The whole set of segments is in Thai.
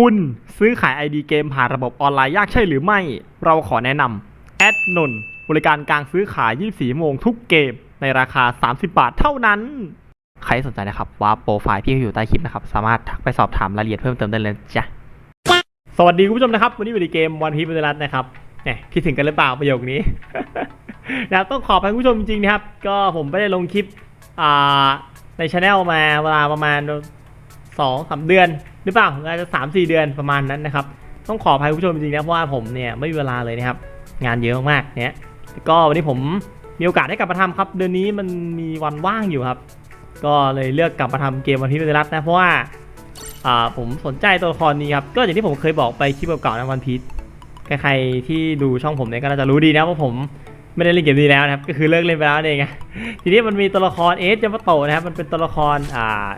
คุณซื้อขาย ID เกมผ่านระบบออนไลน์ยากใช่หรือไม่ เราขอแนะนำแอดนนบริการการซื้อขาย 24 โมงทุกเกม ในราคา 30 บาทเท่านั้น ใครสนใจนะครับว่าโปรไฟล์พี่อยู่ใต้คลิปนะครับ สามารถทักไปสอบถามรายละเอียดเพิ่มเติมได้เลยจ้ะ สวัสดีคุณผู้ชมนะครับ วันนี้อยู่ในเกมวันพีพันรัตนะครับเนี่ยคิดถึงกันหรือเปล่าประโยคนี้นะครับต้องขอบคุณผู้ชมจริงๆนะครับ ก็ผมไม่ได้ลงคลิปในช anel มาเวลาประมาณสองสามเดือน หรือเปล่าอาจจะสามสี่เดือนประมาณนั้นนะครับต้องขออภัยคุณผู้ชมจริงๆนะเพราะว่าผมเนี่ยไม่มีเวลาเลยนะครับงานเยอะมากเนี่ยก็วันนี้ผมมีโอกาสได้กลับมาทำครับ เดือนนี้มันมีวันว่างอยู่ครับ ก็เลยเลือกกลับมาทำเกมวันพีพันรัตนะเพราะว่าผมสนใจตัวละครนี้ครับก็อย่างที่ผมเคยบอกไปคลิปเก่าๆนะวันพีชใครๆที่ดูช่องผมเนี่ยก็น่าจะรู้ดีนะว่าผมไม่ได้เล่นเกมนี้แล้วนะครับก็คือเลิกเล่นไปแล้วเองทีนี้มันมีตัวละครเอสยามาโตนะครับมันเป็นตัวละครอ่า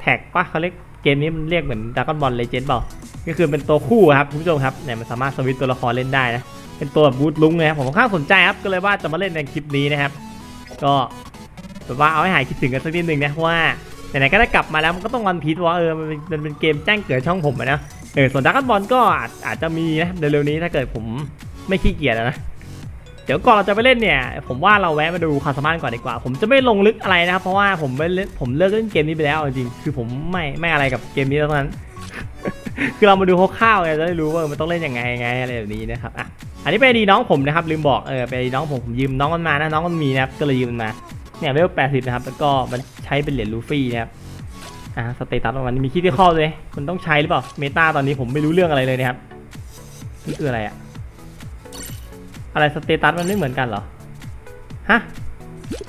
แท็กปะเขาเรียก เกมนี้มันเรียกเหมือนด r a ก้อนบอลเลเจนด์เปล่าก็คือเป็นตัวคู่ครับคุณผู้ชมครับเนี่ยมันสามารถสวิตตัวละครเล่นได้นะเป็นตัวบูทลุงเลยครับผมค่อนข้างสนใจครับก็เลยว่าจะมาเล่นในคลิปนี้นะครับ ก็แบบว่าเอาให้หายคิดถึงกันสักนิดนึงนะว่าไหนๆก็ได้กลับมาแล้วมันก็ต้องวันพีทว่าเออมันเป็นเป็นเกมแจ้งเกิดช่องผมนะเออส่วนดักกันบอลก็อาจจะมีนะเร็วๆนี้ถ้าเกิดผมไม่ขี้เกียจนะ เดี๋ยวก่อนเราจะไปเล่นเนี่ย ผมว่าเราแวะมาดูความสามารถก่อนดีกว่า ผมจะไม่ลงลึกอะไรนะครับ เพราะว่าผมไม่เล่นผมเลิกเล่นเกมนี้ไปแล้วจริงคือผมไม่ไม่อะไรกับเกมนี้แล้วทั้งนั้น คือเรามาดูคร่าวๆไงจะได้รู้ว่ามันต้องเล่นยังไงไงอะไรแบบนี้นะครับอะอันนี้เป็นดีน้องผมนะครับลืมบอกเออเป็นดีน้องผมผมยืมน้องมันมานะน้องมันมีนะครับก็เลยยืมมันมาเนี่ยเวล80นะครับแล้วก็มันใช้เป็นเหรียญลูฟี่นะครับอ่าสเตตัสของมันมีคิดที่ข้อเลยมันต้องใช้หรือเปล่าเมตาตอนนี้ผมไม่รู้เรื่องอะไรเลยนะครับนี่คืออะไรอะ อะไรสเตตัสมันไม่เหมือนกันเหรอ ฮะ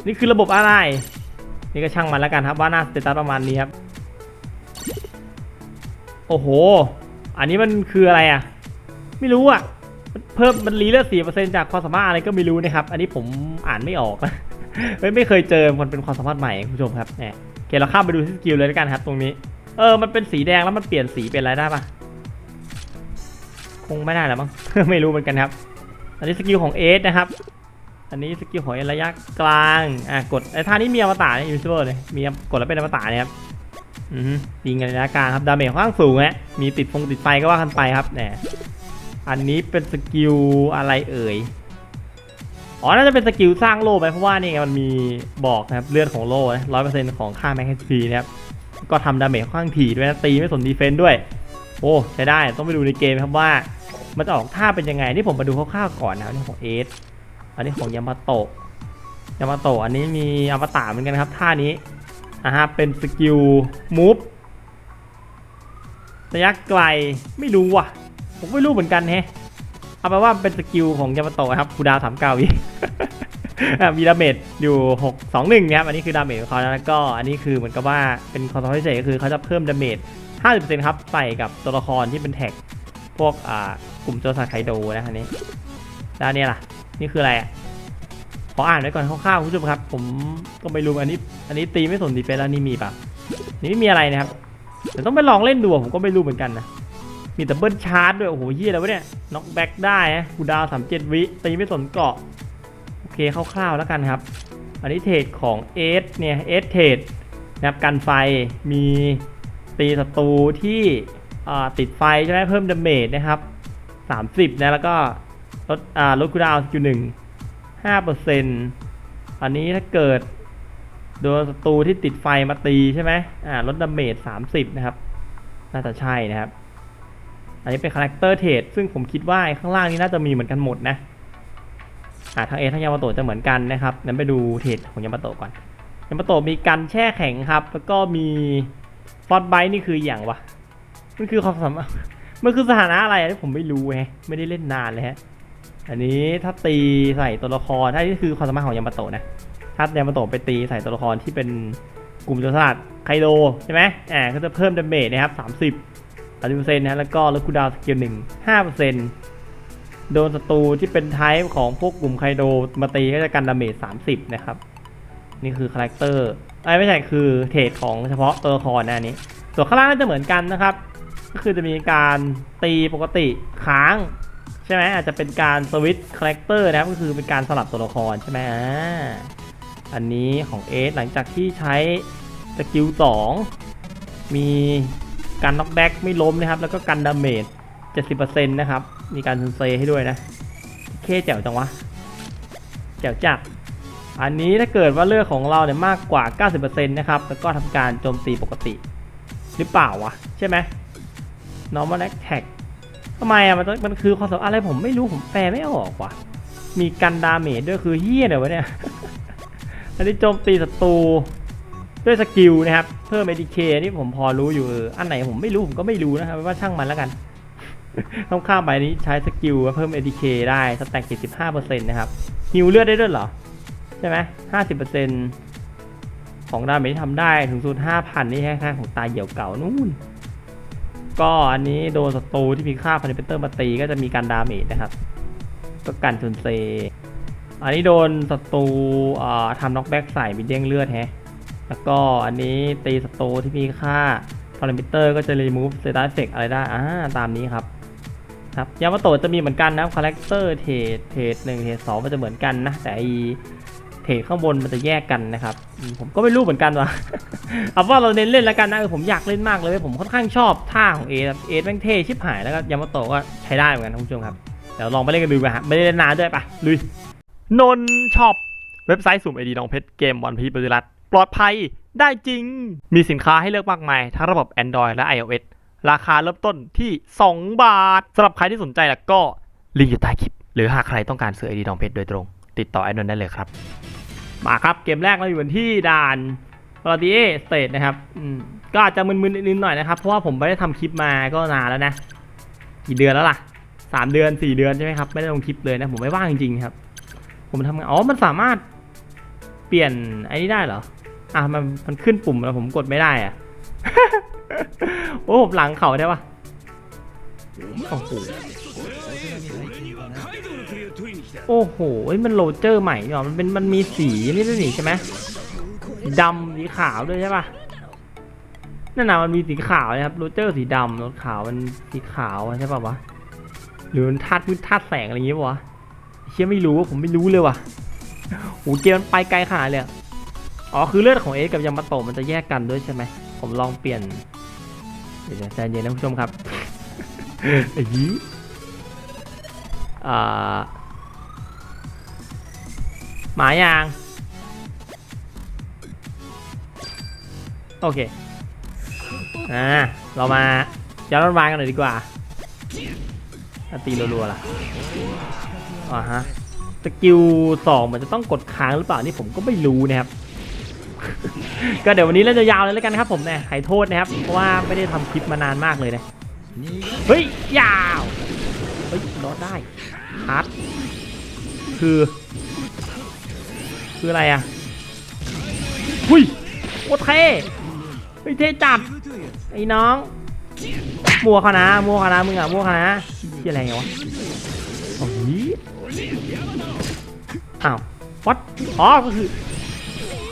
นี่คือระบบอะไร นี่ก็ช่างมันแล้วกันครับว่าหน้าสเตตัสประมาณนี้ครับ โอ้โห อันนี้มันคืออะไรอะไม่รู้อะเพิ่มมันรีเลือดสี่เปอร์เซ็นจากความสามารถอะไรก็ไม่รู้นะครับ อันนี้ผมอ่านไม่ออกนะไม่ไม่เคยเจอ มันเป็นความสามารถใหม่คุณผู้ชมครับเนี่ยโอเคเราข้ามไปดูที่สกิลเลยแล้วกันครับ ตรงนี้ เออ มันเป็นสีแดงแล้วมันเปลี่ยนสีเป็นอะไรได้ปะคงไม่ได้แล้วมั้ง ไม่รู้เหมือนกันครับ อันนี้สกิลของเอสนะครับ อันนี้สกิลของระยะกลาง อะกดไอ้ท่านี้มีอมตะเนี่ยยูซิเบอร์เลย มีกดแล้วเป็นอมตะเนี่ยครับ อือฮึยิงกันระยะกลางครับ ดาเมจค่อนข้างสูงฮะ มีติดฟงติดไฟก็ว่ากันไปครับเนี่ยอันนี้เป็นสกิลอะไรเอ่ย อ๋อ น่าจะเป็นสกิลสร้างโล่ไปเพราะว่านี่ไงมันมีบอกนะครับเลือดของโล่ร้อยเปอร์เซ็นต์ของค่าแม็กซ์พีนะครับ ก็ทำดาเมจค่อนข้างถี่ด้วยนะ ตีไม่สนดีเฟนต์ด้วย โอ้ใช้ได้ ต้องไปดูในเกมครับว่า มันจะออกท่าเป็นยังไง นี่ผมมาดูคร่าวๆก่อนนะครับนี่ของเอสอันนี้ของยามาโตะยามาโตะอันนี้มีอมตะเหมือนกันครับท่านี้อ่าฮะเป็นสกิลมูฟระยะไกลไม่รู้ว่ะ ผมไม่รู้เหมือนกันแฮะเอาไปว่าเป็นสกิลของยามาโตะครับคูดาวสามเก้าวิมีดาเมจอยู่หกสองหนึ่งนะครับอันนี้คือดาเมจของเขาแล้วก็อันนี้คือเหมือนกับว่าเป็นความสามารถพิเศษก็คือเขาจะเพิ่มดาเมจห้าสิบเปอร์เซ็นต์ครับใส่กับตัวละครที่เป็นแท็ก พวกอ่ากลุ่มโจรสลัดไคโดนะอันนี้แล้วนนี้ล่ะ นี่คืออะไรขออ่านไว้ก่อนคร่าวๆคุณผู้ชมครับ ผมก็ไม่รู้อันนี้ อันนี้ตีไม่สนดีเฟนแล้วนี่มีปะนี่ไม่มีอะไรนะครับเดี๋ยวต้องไปลองเล่นดูผมก็ไม่รู้เหมือนกันนะมีแต่เบิลชาร์จด้วยโอ้โหเฮียอะไรวะเนี่ยน็อกแบ็กได้นะกูดาวสามเจ็ดวิตีไม่สนเกาะโอเคคร่าวๆแล้วกันครับ อันนี้เทรดของเอสเนี่ยเอสเทรดนะครับกันไฟมีตีศัตรูที่ ติดไฟใช่ไหมเพิ่มดาเมจนะครับ30นะแล้วก็ลดอ่าลดคูลดาวน์สกิลหนึ่งห้าเปอร์เซ็นต์อันนี้ถ้าเกิดโดนศัตรูที่ติดไฟมาตีใช่ไหมอ่าลดดาเมจ30นะครับ น่าจะใช่นะครับ อันนี้เป็นคาแรคเตอร์เทรดซึ่งผมคิดว่าข้างล่างนี้น่าจะมีเหมือนกันหมดนะอ่าทั้งเอทั้งยามาโตะจะเหมือนกันนะครับงั้นไปดูเทรดของยามาโตะก่อนยามาโตะมีกันแช่แข็งครับ แล้วก็มีฟอสไบนี่คืออย่างวะ มันคือความสามารถมันคือสถานะอะไรอันนี้ผมไม่รู้แฮะไม่ได้เล่นนานเลยฮะอันนี้ถ้าตีใส่ตัวละครถ้านี่คือความสามารถของยามาโตะนะถ้ายามาโตะไปตีใส่ตัวละครที่เป็นกลุ่มโจรสลัดไคโดใช่ไหมอ่าก็จะเพิ่มดาเมจนะครับ30 30เปอร์เซ็นต์นะแล้วก็ลดคูดาวสกิลหนึ่งห้าเปอร์เซ็นต์โดนศัตรูที่เป็นไทป์ของพวกกลุ่มไคโดมาตีก็จะกันดาเมจ30นะครับ นี่คือคาแรคเตอร์ไอ้ไม่ใช่คือเทรดของเฉพาะตัวละครนะนนี้ส่วนข้างล่างน่าจะเหมือนกันนะครับ ก็คือจะมีการตีปกติค้าง ใช่ไหมอาจจะเป็นการสวิตช์คาแรคเตอร์นะครับก็คือเป็นการสลับตัวละครใช่ไหมอ่าอันนี้ของเอสหลังจากที่ใช้สกิล2มีการน็อกแบ็กไม่ล้มนะครับ แล้วก็กันดาเมจ70%นะครับ มีการซุนเซให้ด้วยนะ เคแจ๋วจังวะ แจ๋วจัดอันนี้ถ้าเกิดว่าเลือดของเราเนี่ยมากกว่า 90%นะครับ แล้วก็ทำการโจมตีปกติหรือเปล่าวะ ใช่ไหม normal attack ทำไมอะมันมันคือความสามารถอะไรผมไม่รู้ผมแปลไม่ออกว่ะ มีกันดาเมจด้วยคือเฮี้ยเดี๋ยวะเนี่ย อันนี้โจมตีศัตรูด้วยสกิลนะครับ เพิ่ม ADK นี่ผมพอรู้อยู่อันไหนผมไม่รู้ผมก็ไม่รู้นะครับว่าช่างมันแล้วกันต้องข้ามไปนี้ใช้สกิลเพิ่ม ADK ได้สแต็ก75%นะครับฮิวเลือดได้ด้วยเหรอ ใช่ไหม50%ของดาเมจที่ทำได้ถึงสูตร5,000 นี่แคล้ายๆของตาเหี่ยวเก่านู่น ก็อันนี้โดนศัตรูที่มีค่าพันเปเตอร์มาตีก็จะมีการดาเมจนะครับก็กันชนเซ อันนี้โดนศัตรูทำน็อกแบ็กใส่มีเด้งเลือดแฮะแล้วก็อันนี้ตีศัตรูที่มีค่าพารามิเตอร์ก็จะ remove status effect อะไรได้อ่าตามนี้ครับครับยามาโตะจะมีเหมือนกันนะคาแรคเตอร์เทรดเทรดหนึ่งเทรดสองมันจะเหมือนกันนะ แต่ไอ เทรดข้างบนมันจะแยกกันนะครับผมก็ไม่รู้เหมือนกันว่ะเอาว่าเราเน้นเล่นแล้วกันนะเออผมอยากเล่นมากเลยผมค่อนข้างชอบท่าของเอสเอสแม่งเท่ชิบหายแล้วก็ยามาโตะก็ใช้ได้เหมือนกันนะคุณผู้ชมครับเดี๋ยวลองไปเล่นกันดูไปฮะไม่ได้เล่นนานด้วยปะลุยนนช็อปเว็บไซต์สุ่มไอดีน้องเพชรเกมวันพีปฏิรัตปลอดภัยได้จริง มีสินค้าให้เลือกมากมายทั้งระบบ Android และ iOS ราคาเริ่มต้นที่ 2 บาทสำหรับใครที่สนใจแล้วก็ลิงก์อยู่ใต้คลิป หรือหากใครต้องการซื้อไอดีน้องเพชรโดยตรง ติดต่อไอ้นนท์ได้เลยครับ มาครับเกมแรกเราอยู่กันที่ด่านปาราติเอสเตทนะครับอืมก็อาจจะมึนๆนิดหน่อยนะครับ เพราะว่าผมไม่ได้ทำคลิปมาก็นานแล้วนะ กี่เดือนแล้วล่ะสามเดือนสี่เดือนใช่ไหมครับ ไม่ได้ลงคลิปเลยนะ ผมไม่ว่างจริงๆครับ ผมทำงานอ๋อมันสามารถเปลี่ยนไอ้นี่ได้เหรออะมันมันขึ้นปุ่มแล้วผมกดไม่ได้อะโอ้ผมหลังเขาได้ปะโอ้โห โอ้โหเอ้ยมันโรเจอร์ใหม่เนี่ยมันเป็นมันมีสีนี่ด้วยนี่ใช่ไหมดำสีขาวด้วยใช่ปะนั่นนะมันมีสีขาวนะครับโรเจอร์สีดำรถขาวมันสีขาวใช่ปะวะหรือมันทัดมืดทัดแสงอะไรอย่างเงี้ยวะเชี่ยไม่รู้ว่าผมไม่รู้เลยว่ะโหเกมมันไปไกลขนาดเลยอะอ๋อคือเลือดของเอสกับยามาโตะมันจะแยกกันด้วยใช่ไหมผมลองเปลี่ยนเดี๋ยวใจเย็นนะคุณผู้ชมครับไอ้ยี้อ่า หมายาง โอเค อ่า เรามาย้อนรถวานกันหน่อยดีกว่าตีรัวๆล่ะอ่าฮะสกิลสองมันจะต้องกดค้างหรือเปล่านี่ผมก็ไม่รู้นะครับ ก็เดี๋ยววันนี้เล่นยาวๆเลยแล้วกันครับผมเนี่ยไขโทษนะครับ เพราะว่าไม่ได้ทำคลิปมานานมากเลยนะ เฮ้ย ยาว เฮ้ยรอดได้ฮาร์ดคือ คืออะไรอะหุ้ยโคตรเท่เฮ้ยเท่จัดไอ้น้องมัวเขานะมัวเขานะมึงอะมัวเขานะที่อะไรวะโอ้ยอ้าววัดอ๋อก็คือ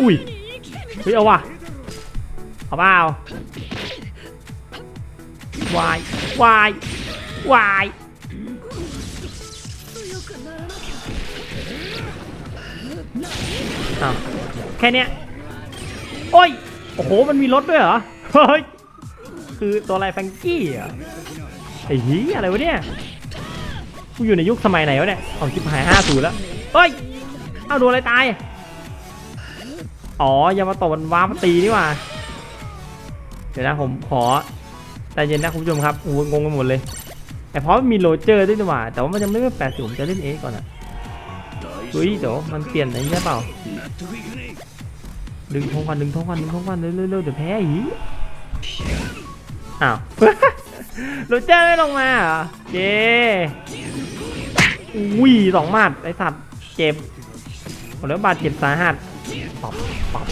อุ้ยเฮ้ยเอาว่ะเอาเปล่าวายวายวาย อ้าวแค่เนี้ยโอ้ยโอ้โหมันมีรถด้วยเหรอเฮ้ยคือตัวอะไรแฟงกี้อะไอ้หียอะไรวะเนี่ยกูอยู่ในยุคสมัยไหนวะเนี่ยของชิบหายห้าศูแล้วเฮ้ยเอาโดนอะไรตายอ๋อยามาตะมันว้ามาตีนี่ว่าเดี๋ยวนะผมขอใจเย็นนะคุณผู้ชมครับงงไปหมดเลย แต่เพราะมีโรเจอร์ด้วยนี่หว่าแต่ว่ามันยังไม่เป็นแปดสิบผมจะเล่นเอก่อนอะ เฮ้ยเดี๋ยวมันเปลี่ยนอะไรเงี้ยเปล่า ดึงทงกันดึงทงกันดึงทงกันเร็วๆเร็วๆเดี๋ยวแพ้อีกอ้าวโรเจอร์ไม่ลงมาเหรอเจอุ้ยสองหมัดไอสัตว์เจ็บหมดแล้วบาดเจ็บสาหัสปอบปอบ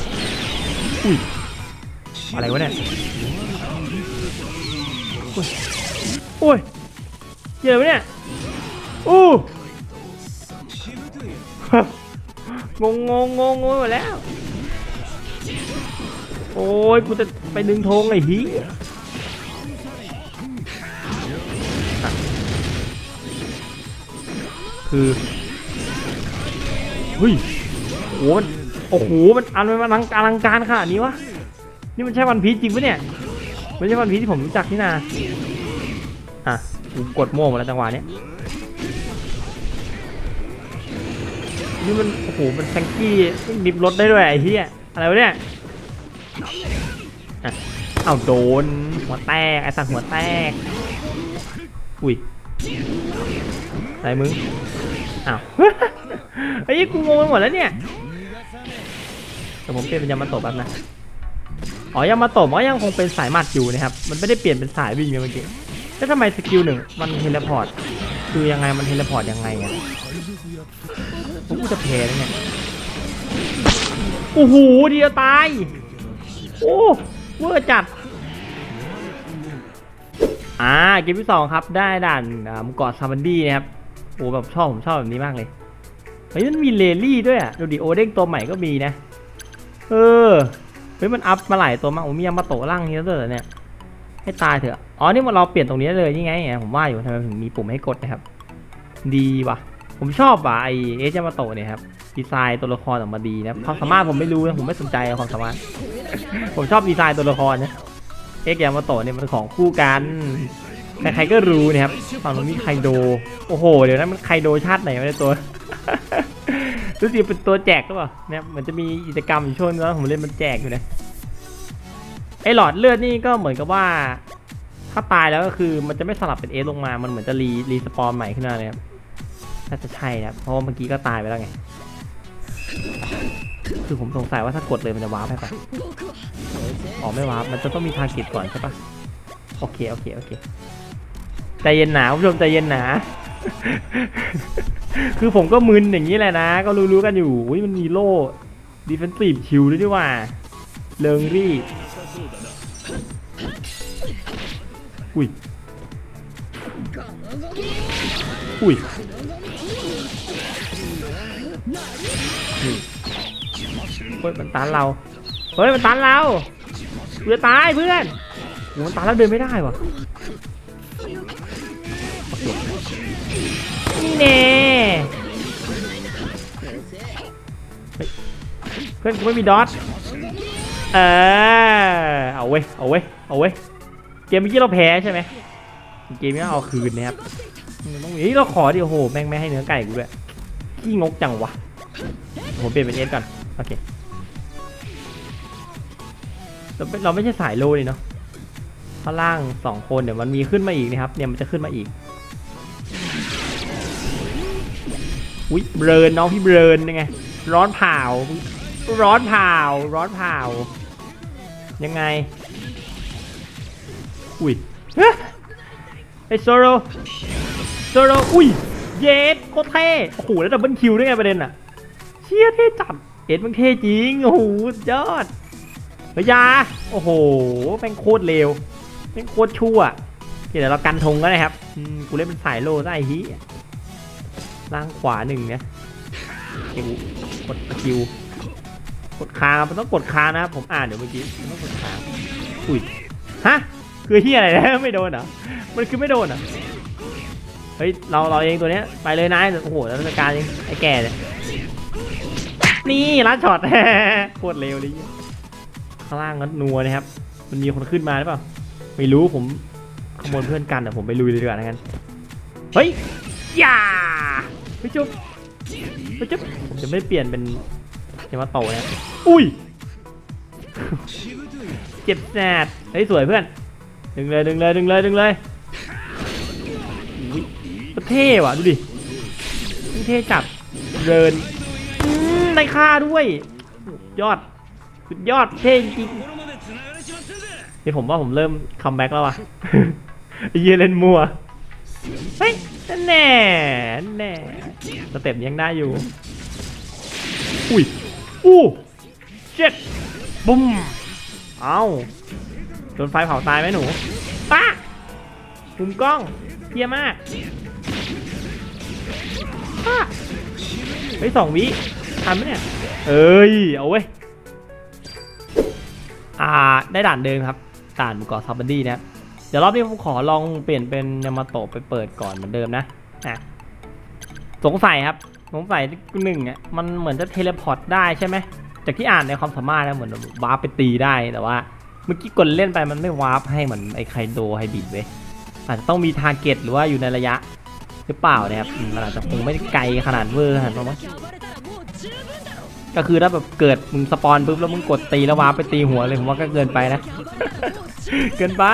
อุ้ยอะไรวะเนี่ยอุ้ยอุ้ยเจ็บวะเนี่ยอู้ งงงงงงงหมดแล้ว โอ้ยกูจะไปดึงธงไอ้ฮีคือเฮ้ยโอ้โหมันโอ้โหมันอันมันอลังอลังการขนาดนี้วะนี่มันใช่วันพีชจริงปะเนี่ยไม่ใช่วันพีที่ผมรู้จักนี่นาอะกูกดโม่หมดแล้วจังหวะเนี้ย นี่มันโอ้โหมันแซงกี้ดิบรถได้ด้วยไอ้เหี้ยอะไรวะเนี่ยอะเอาโดนหัวแตกไอ้สัตว์หัวแตกอุ้ยอะไรมึงอ้าวไอ้ยี่กูงงไปหมดแล้วเนี่ยแต่ผมเปลี่ยนเป็นยามาโตะแป๊บนะอ๋อยามาโตะมันก็ยังคงเป็นสายหมัดอยู่นะครับมันไม่ได้เปลี่ยนเป็นสายวิ่งเลยเมื่อกี้แล้วทำไมสกิลหนึ่งมันเทเลพอร์ตคือยังไงมันเทเลพอร์ตยังไงอะ ผมกูจะแพ้แล้วเนี่ยโอ้โหเดียวตาย โอ้เวอร์จัด อ่าเกมที่สองครับได้ด่านอ่ามุกอดซาบันดี้นะครับโอ้แบบชอบผมชอบแบบนี้มากเลยเฮ้ยมันมีเลลี่ด้วยอะดูดิโอเด้งตัวใหม่ก็มีนะ เออเฮ้ยมันอัพมาหลายตัวมากโอ้มียามาโตะร่างนี้แล้วด้วยเหรอเนี่ยให้ตายเถอะอ๋อนี่เราเปลี่ยนตรงนี้เลยนี่ไงผมว่าอยู่ทำไมถึงมีปุ่มให้กดนะครับ ดีว่ะ ผมชอบว่ะไอเอจยามาโตะเนี่ยครับดีไซน์ตัวละครออกมาดีนะความสามารถผมไม่รู้นะผมไม่สนใจความสามารถ ผมชอบดีไซน์ตัวละครนะเอ็กยามาโตะเนี่ยมันของคู่กันใครๆก็รู้นะครับฝั่งนู้นมีไคโด โอ้โห เดี๋ยวนั้นมันไคโดชาติไหนวะในยตัวรู้สึกเป็นตัวแจกหรือเปล่าเนี่ยเหมือนจะมีกิจกรรมอยู่ช่วงนึงผมเล่นมันแจกอยู่นะไอหลอดเลือดนี่ก็เหมือนกับว่า ถ้าตายแล้วก็คือมันจะไม่สลับเป็นเอสลงมา มันเหมือนจะรีรีสปอนใหม่ขึ้นมาเลยครับ น่าจะใช่นะเพราะว่าเมื่อกี้ก็ตายไปแล้วไง คือผมสงสัยว่าถ้ากดเลยมันจะว้าร์ปให้ปะอ๋อไม่ว้าร์ปมันจะต้องมีทาร์เก็ตก่อนใช่ปะโอเคโอเคโอเคใจเย็นหนาคุณผู้ชมใจเย็นหนา คือผมก็มึนอย่างนี้แหละนะ ก็รู้ๆกันอยู่อุ้ยมันมีโล่ดิเฟนซีฟชิลด้วยดีว่าเลิงรี่อุ้ยอุ้ย เฮ้ยมันตันเรา เฮ้ยมันตันเรา เพื่อตายเพื่อนโหมันตันแล้วเดินไม่ได้วะโอนี่แน่เพื่อนกูไม่มีดอทเออเอาเว้ย เอาเว้ย เอาเว้ย เกมเมื่อกี้เราแพ้ใช่ไหมเกมนี้เอาคืนนะครับมันต้องมีเฮ้ยเราขอดิโอ้โห แม่งไม่ให้เนื้อไก่กูด้วยขี้งกจังวะผมเปลี่ยนเป็นเอสก่อน โอเค เราไม่เราไม่ใช่สายโลนี่เนาะข้างล่างสองคนเดี๋ยวมันมีขึ้นมาอีกนะครับ เนี่ยมันจะขึ้นมาอีกอุ้ยเบรนน้องพี่เบรนยังไง ร้อนเผาร้อนเผาร้อนเผายังไง อุ้ยเฮ้ยไอโซโรโซโรอุ้ย เยสโคเท่โอ้โหแล้วดับเบิลคิวด้วยไงประเด็นอะเชี่ยเท่จัดเอ็ดมันเท่จริง โอ้โหยอด ฮ้ยยาโอ้โหแม่งโคตรเร็วแม่งโคตรชั่วเดี๋ยวเรากันธงก็ได้ครับกูเล่นเป็นสายโลได้ฮีล่างขวาหนึ่งเนี่ยกูกดสกิลกดค้างมันต้องกดค้างนะครับผมอ่านเดี๋ยวเมื่อกี้ต้องกดค้างอุ้ยฮะคือเฮียอะไรนะไม่โดนเหรอมันคือไม่โดนเหรอเฮ้ยเราเราเองตัวเนี้ยไปเลยนายโอ้โหแล้วจัดการเองไอ้แก่เนี่ยนี่ลัดช็อตโคตรเร็วเลย ข้างล่างนั้นนัวนะครับ มันมีคนขึ้นมาหรือเปล่า ไม่รู้ผมขโมยเพื่อนกันแต่ผมไปลุยเลยดีกว่านะกันเฮ้ย อย่าไปจุ๊บไปจุ๊บผมจะไม่เปลี่ยนเป็นยามาโตนะอุ้ย เจ็บแสบเฮ้ยสวยเพื่อน ดึงเลยดึงเลยดึงเลยดึงเลยเท่ว่ะดูดิเท่จับเดินอืมได้ค่าด้วย ยอด สุดยอดเท่จริงนี่ผมว่าผมเริ่มคัมแบ็กแล้วว่ะไอ้เหี้ยเล่นมัวเฮ้ยนั่นแน่นั่นแน่สเต็ปยังได้อยู่ อุ้ยอู้เจ็ดบุ้มเอาโดนไฟเผาตายไหมหนูป้ามุมกล้องเยี่ยมากป้าเฮ้ยสองวิทันไหมเนี่ย เอ้ย เอาเว้ย อ่าได้ด่านเดิมครับด่านหมู่เกาะซาบันดี้นะเดี๋ยวรอบนี้ผมขอลองเปลี่ยนเป็นยามาโตะไปเปิดก่อนเหมือนเดิมนะอะสงสัยครับสงสัยหนึ่งอะมันเหมือนจะเทเลพอร์ตได้ใช่ไหมจากที่อ่านในความสามารถแล้วเหมือนวาร์ปไปตีได้แต่ว่าเมื่อกี้กดเล่นไปมันไม่วาร์ปให้เหมือนไอ้ไคโดไฮบิดเว้ยอาจจะต้องมีทาร์เก็ตหรือว่าอยู่ในระยะหรือเปล่านะครับมันอาจจะคงไม่ไกลขนาดเวอร์ขนาดนั้นมั้ง ก็คือถ้าแบบเกิดมึงสปอนปุ๊บแล้วมึงกดตีแล้ววาไปตีหัวเลยผมว่าก็เกินไปนะ เกินไป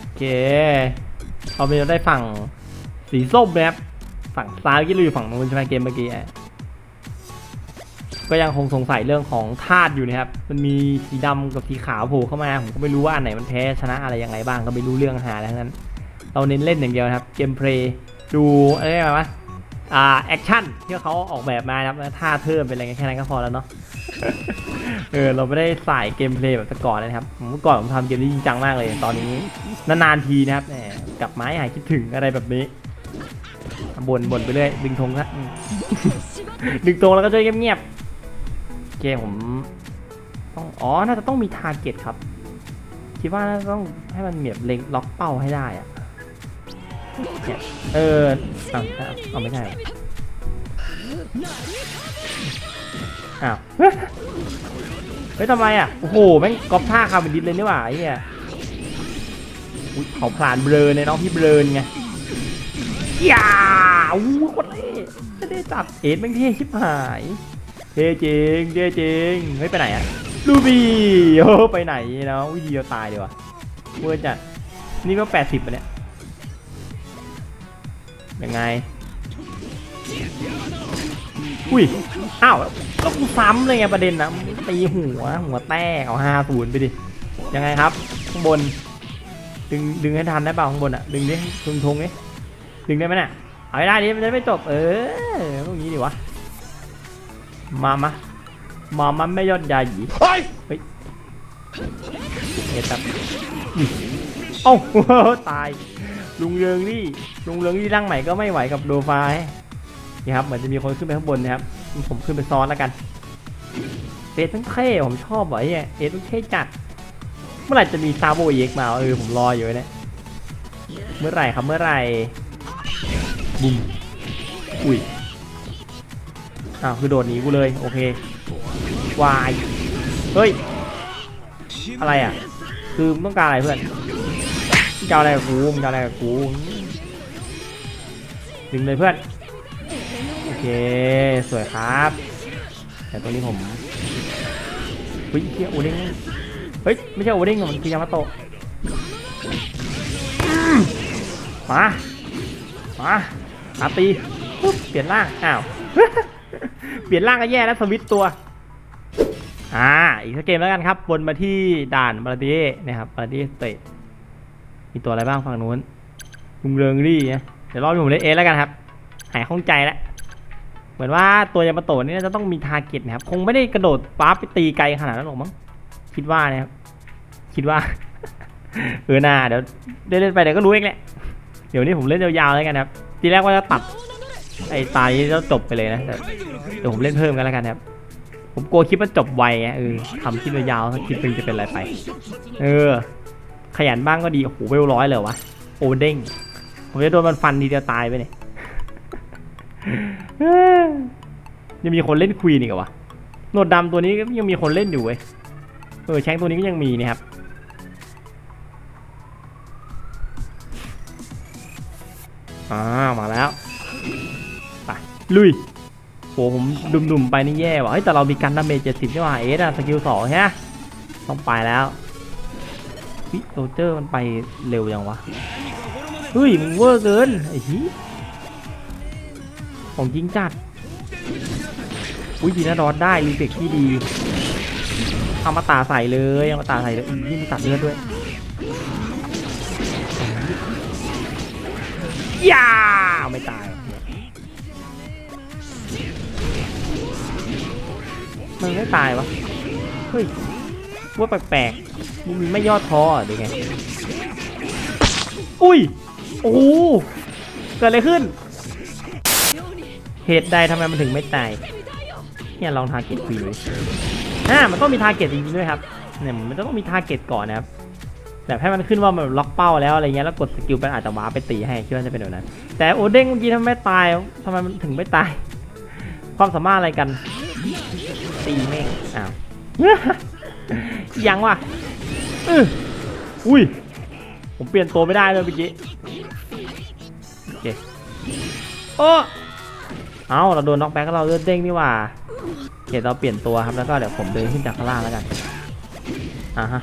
โอเคเราไปได้ฝั่งสีส้มนะครับฝั่งซ้ายเมื่อกี้เราอยู่ฝั่งนู้นใช่ไหมเกมเมื่อกี้ก็ยังคงสงสัยเรื่องของธาตุอยู่นะครับ มันมีสีดำกับสีขาวโผล่เข้ามาผมก็ไม่รู้ว่าอันไหนมันแพ้ชนะอะไรยังไงบ้างก็ไม่รู้เรื่องหาอะไรทั้งนั้น เราเน้นเล่นอย่างเดียวครับ เกมเพลย์ดูอะไรแบบว่า อ่าแอคชั่นที่เขาออกแบบมานะครับแล้วท่าเทิมเป็นอะไรกันแค่นั้นก็พอแล้วเนาะเออเราไม่ได้สายเกมเพลย์แบบแต่ก่อนเลยนะครับผมเมื่อก่อนผมทำเกมนี้จริงจังมากเลย ตอนนี้นานๆทีนะครับแหมกลับไม้หายคิดถึงอะไรแบบนี้บนบนไปเรื่อยดึงธงครับดึงธงแล้วก็จะเงียบๆเกมผมต้องอ๋อน่าจะต้องมีทาร์เก็ตครับคิดว่าน่าจะต้องให้มันเหมียบเล็งล็อกเป้าให้ได้อะ เนี่ยเออเอาเอาไม่ใช่อ้าวเฮ้ยทำไมอะ โอ้โห แม่งก๊อปท่าคาร์บินดิสเลยนี่หว่าไอ้เนี่ยอุ๊ยเขาผ่านเบลอเนี่ยน้องพี่เบลอไงอย่าอู้โคนเท่ไม่ได้จับเอ็ดแม่งเท่ชิบหายเท่จริงเท่จริงเฮ้ยไปไหนอะลูบี้โอ้ไปไหนเนาะวิธีเดียวตายดีว่ะเวอร์จัดนี่ก็แปดสิบปะเนี่ย ยังไง อุ้ย อ้าวแล้วกูซ้ำเลยไงประเด็นนะตีหัว หัวแตกเอาห้าศูนย์ไปดิ ยังไงครับข้างบน ดึงดึงให้ทันได้เปล่าข้างบนอะ ดึงดิทุงทงดิดึงได้ไหมเนี่ยเอาให้ได้ดิมันจะไม่จบ เออพวกนี้ดิวะ มามามามันไม่ยอดยาหยีเฮ้ยเฮ้ยเอ็ดครับนี่เอ้าตาย ลุงเรืองนี่ลุงเรืองนี่ร่างใหม่ก็ไม่ไหวกับโดฟายนี่ครับเหมือนจะมีคนขึ้นไปข้างบนนะครับ ผมขึ้นไปซ้อนแล้วกันเอสมันเท่ผมชอบว่ะไอ้เนี่ยเอสมันเท่จัด เมื่อไหร่จะมีซาโบเอ็กมาเออผมรออยู่เนี่ยเมื่อไหร่ครับเมื่อไหร่บุ้มอุ้ยอ้าวคือโดดหนีกูเลยโอเควายเฮ้ยอะไรอะ คือมึงต้องการอะไรเพื่อนมึง จะอาอะไรกับกูมึงจะอาอะไรกับกูดึงเลยเพื่อน โอเค สวยครับ แต่ตรงนี้ผมเฮ้ยเฮียโอเด้งเฮ้ย ไม่ใช่โอเด้งหรอมันคือยามาโตะมา มาอาตีปุ๊บเปลี่ยนร่าง อ้าว เปลี่ยนร่างก็แย่แล้วสวิตตัว อ่า อีกสักเกมแล้วกันครับ วนมาที่ด่านบาราดีนะครับบาราดีสเตท มีตัวอะไรบ้างฝั่งนู้นลุงเริงรี่นะเดี๋ยวรอบนี้ผมเล่นเอแล้วกันครับ หายข้องใจแล้ว เหมือนว่าตัวยามาโตะนี่น่าจะต้องมีทาร์เก็ตนะครับ คงไม่ได้กระโดดป๊าบไปตีไกลขนาดนั้นหรอกมั้ง คิดว่านะครับ คิดว่า เออน่าเดี๋ยวเล่นๆไปเดี๋ยวก็รู้เองแหละ เดี๋ยวนี้ผมเล่นยาวๆแล้วกันครับ ทีแรกว่าจะตัดไอ้ตายนี้แล้วจบไปเลยนะแต่เดี๋ยวผมเล่นเพิ่มกันแล้วกันครับ ผมกลัวคลิปมันจบไวไงเออทำคลิปยาวๆคลิปนึงจะเป็นอะไรไป เออ ขยันบ้างก็ดีโอ้โหเวลร้อยเลยวะโอเด้งผมจะโดนมันฟันทีเดียวตายไปเนี่ยยังมีคนเล่นควีนอีกเหรอวะโนดดำตัวนี้ก็ยังมีคนเล่นอยู่เว้ยเออแชงตัวนี้ก็ยังมีนะครับอ่ามาแล้วไปลุยโหผมดุมๆไปนี่แย่ว่ะเฮ้ยแต่เรามีกันดาเมจเจ็ดสิบใช่ป่ะเอสอะสกิลสองใช่ไหมต้องไปแล้ว วิโรเจอร์มันไปเร็วยังวะ เฮ้ยมึงเวอร์เกินไอ้ฮีของจริงจัด อุ้ยดีนะรอดได้รีเฟกที่ดีเอามาตาใส่เลยเอามาตาใส่เลยยนี่มันตัดเลือดด้วยย่าไม่ตายมันไม่ตายวะ เฮ้ยว่าแปลกๆ มึงไม่ยอดท้อเหรอหรือไง อุ้ย โอ้โหเกิดอะไรขึ้น เหตุใดทำไมมันถึงไม่ตาย เนี่ยลองทาร์เก็ตคุยเลยอ่ามันต้องมีทาร์เก็ตจริงๆด้วยครับ เนี่ยมันจะต้องมีทาร์เก็ตก่อนนะครับ แบบให้มันขึ้นว่ามันล็อกเป้าแล้วอะไรเงี้ย แล้วกดสกิลมันอาจจะว้าร์ปไปตีให้คิดว่าจะเป็นแบบนั้น แต่โอเด้งเมื่อกี้ทำไมไม่ตายทำไมมันถึงไม่ตาย ความสามารถอะไรกัน ตีแม่ง อ้าวยังว่ะ อุ้ย ผมเปลี่ยนตัวไม่ได้เลยเมื่อกี้โอเคโอ้เอ้าเราโดนน็อกแบ็กเราเลือดเด้งนี่ว่าโอเคเราเปลี่ยนตัวครับแล้วก็เดี๋ยวผมเดินขึ้นจากข้างล่างแล้วกันอ่าฮะ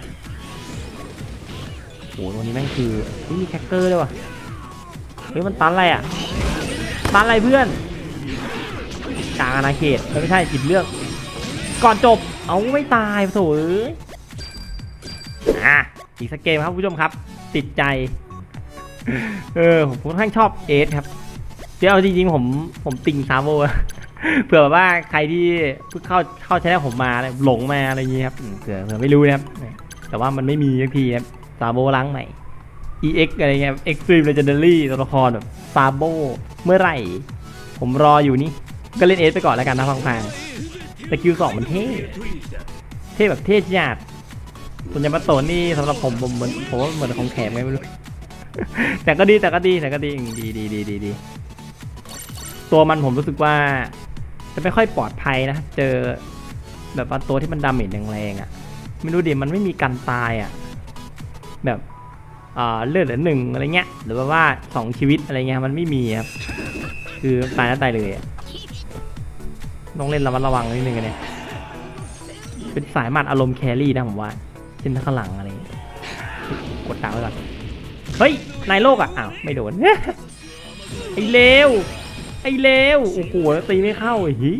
โหตัวนี้แม่งคือเฮ้ยมีแคคเกอร์ด้วยว่ะเฮ้ยมันตันอะไรอะตันอะไรเพื่อนกลางอาณาเขตไม่ใช่ผิดเรื่องก่อนจบ เอาไม่ตายโถเอะอีกสักเกมครับคุณผู้ชมครับ ติดใจ เออผมค่อนข้างชอบเอสครับเดี๋ยวจริงๆผมผมติงซาโวอะเผื่อบบว่าใครที่เพิ่งเข้าเข้าใช้ได้ผมมาเนี่ยหลงมาอะไรอย่างเงี้ยครับเผื่อเผื่อไม่รู้นะครับ แต่ว่ามันไม่มีสักทีครับซาโบล้างใหม่ EX อะไรเงี้ย Extreme Legendary ตัวละครแบบซาโบเมื่อไหร่ ผมรออยู่นี่ ก็เล่นเอสไปก่อนแล้วกันนะพังๆสกิลสองมันเท่ เท่แบบเท่จัด ส่วยามาโตนี่สำหรับผมผมเหมือนผมว่าเหมือนของแถมไงไม่รู้ แต่ก็ดีแต่ก็ดีแต่ก็ดีดีดีดีดีดีตัวมันผมรู้สึกว่า จะไม่ค่อยปลอดภัยนะ เจอ แบบว่าตัวที่มันดาเมจแรงๆอะไม่รู้ดิมันไม่มีกันตายอะ แบบเลือดเหลือหนึ่งอะไรเงี้ย หรือว่าว่าสองชีวิตอะไรเงี้ยมันไม่มีครับคือตายแล้วตายเลยต้องเล่นระมัดระวังนิดนึงอะเนี่ยเป็นสายมัดอารมณ์แครี่นะผมว่า เช่นข้างหลังอะไรเงี้ยกดดาวไว้ก่อน เฮ้ย นายโลกอะ อ้าว ไม่โดน ไอ้เลว ไอ้เลว โอ้โหตีไม่เข้าหี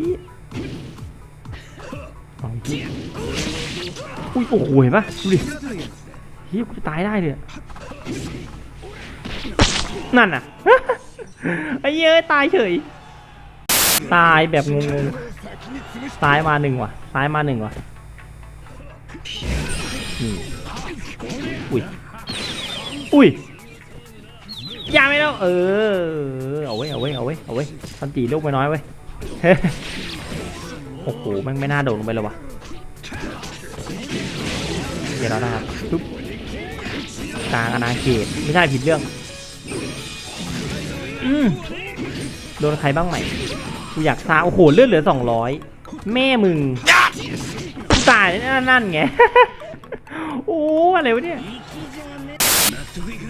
อุ้ยโอ้โหเห็นปะดูดิเฮียกูตายได้เลยนั่นน่ะไอ้เย้ยตายเฉย ตายแบบงงๆซ้ายมาหนึ่งว่ะซ้ายมาหนึ่งว่ะ นี่อุ้ยอุ้ยยาไม่แล้วเออเอาไว้ยเอาไว้ยเอาไว้ยเอาไว้ยทันตีลูกไปน้อยไว้ยโอ้โหแม่งไม่น่าโดดลงไปเลยวะเดี๋ยวเรานะครับปุ๊บกลางอาณาเขตไม่ใช่ผิดเรื่องอืมโดนใครบ้างไหมกูอยากทราบโอ้โหเลือดเหลือสองร้อยแม่มึงกูตายนั่นนั่นไง โอ้อะไรวะเนี่ย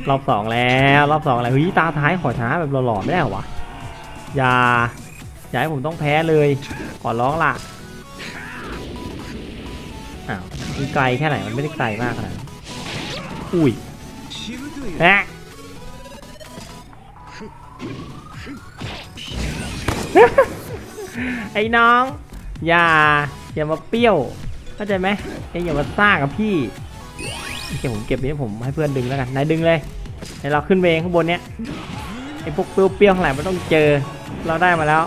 รอบสองแล้วรอบสองแล้วเฮ้ยตาท้ายขอช้าแบบหล่อๆไม่ได้เหรอวะอย่าอย่าให้ผมต้องแพ้เลยขอร้องล่ะอ้าวมันไกลแค่ไหนมันไม่ได้ไกลมากขนาดอุ้ยแฮะไอ้น้อง อย่า อย่ามาเปรี้ยวเข้าใจไหมไอ้อย่ามาซ่ากับพี่ โอเคผมเก็บนี้ผมให้เพื่อนดึงแล้วกันนายดึงเลยเดี๋ยวเราขึ้นไปเองข้างบนเนี้ยไอ้พวกเปรี้ยวๆทั้งหลายมันต้องเจอเราได้มาแล้ว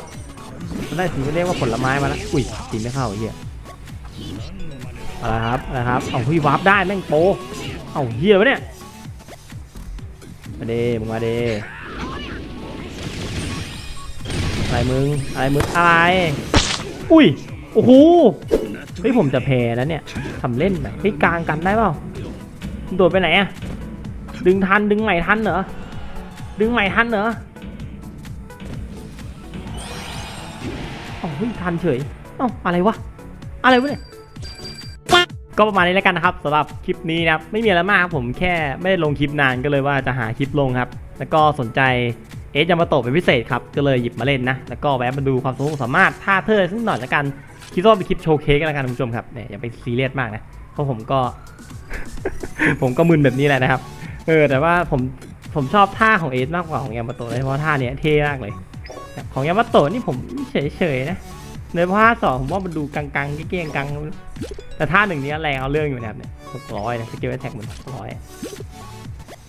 เราได้สิ่งที่เรียกว่าผลไม้มาแล้วอุ้ยตีไม่เข้าเหี้ยอาละครับอาละครับเอาพี่วาร์ปได้แม่งโปเอาเหี้ยวะเนี่ยมาเดมึงมาเดอะไรมึงอะไรมึงอะไรอุ้ยโอ้โห เฮ้ยผมจะแพ้แล้วเนี่ยทำเล่นแบบเฮ้ยกลางกันได้เปล่าโดดไปไหนอะดึงทันดึงใหม่ทันเหรอดึงใหม่ทันเหรอเอ้ยทันเฉยเอ้าอะไรวะอะไรวะเนี่ยก็ประมาณนี้แล้วกันนะครับสำหรับคลิปนี้นะครับไม่มีอะไรมากครับผมแค่ไม่ได้ลงคลิปนานก็เลยว่าจะหาคลิปลงครับ แล้วก็สนใจเอสยามาโตะเป็นพิเศษครับก็เลยหยิบมาเล่นนะแล้วก็แวะมาดูความสามารถท่าเธอซึ่งหน่อยละกัน คิดว่าเป็นคลิปโชว์เค้กกันแล้วกันคุณผู้ชมครับเนี่ยอย่าไปซีเรียสมากนะเพราะผมก็ ผมก็มึนแบบนี้แหละนะครับ เออ แต่ว่าผมผมชอบท่าของเอสมากกว่าของยามาโตะเลยเพราะท่าเนี้ยเท่มากเลยของยามาโตะนี่ผมเฉยๆนะในภาคสองผมว่ามันดูกังๆเก้งๆกังแต่ท่าหนึ่งเนี้ยแรงเอาเรื่องอยู่นะครับเนี่ยหกร้อยนะสกิลแอทแท็กมันหกร้อย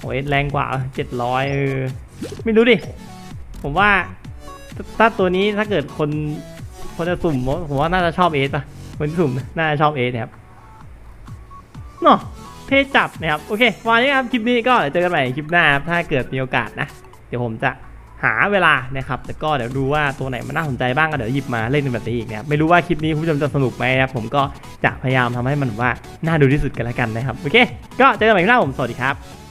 โอ้ยแรงกว่าเจ็ดร้อยเออไม่รู้ดิ ผมว่าถ้าถ้าตัวนี้ถ้าเกิดคน คนจะสุ่มผมว่าน่าจะชอบเอสป่ะคนที่สุ่มน่าจะชอบเอสนะครับเนาะเท่จับนะครับโอเควันนี้ครับคลิปนี้ก็เจอกันใหม่คลิปหน้าครับถ้าเกิดมีโอกาสนะ เดี๋ยวผมจะหาเวลานะครับแต่ก็เดี๋ยวดูว่าตัวไหนมันน่าสนใจบ้างก็เดี๋ยวหยิบมาเล่นเป็นแบบนี้อีกนะครับไม่รู้ว่าคลิปนี้คุณผู้ชมจะสนุกไหมนะครับผมก็จะพยายามทำให้มันว่าน่าดูที่สุดกันแล้วกันนะครับโอเค ก็เจอกันใหม่คลิปหน้าผมสวัสดีครับ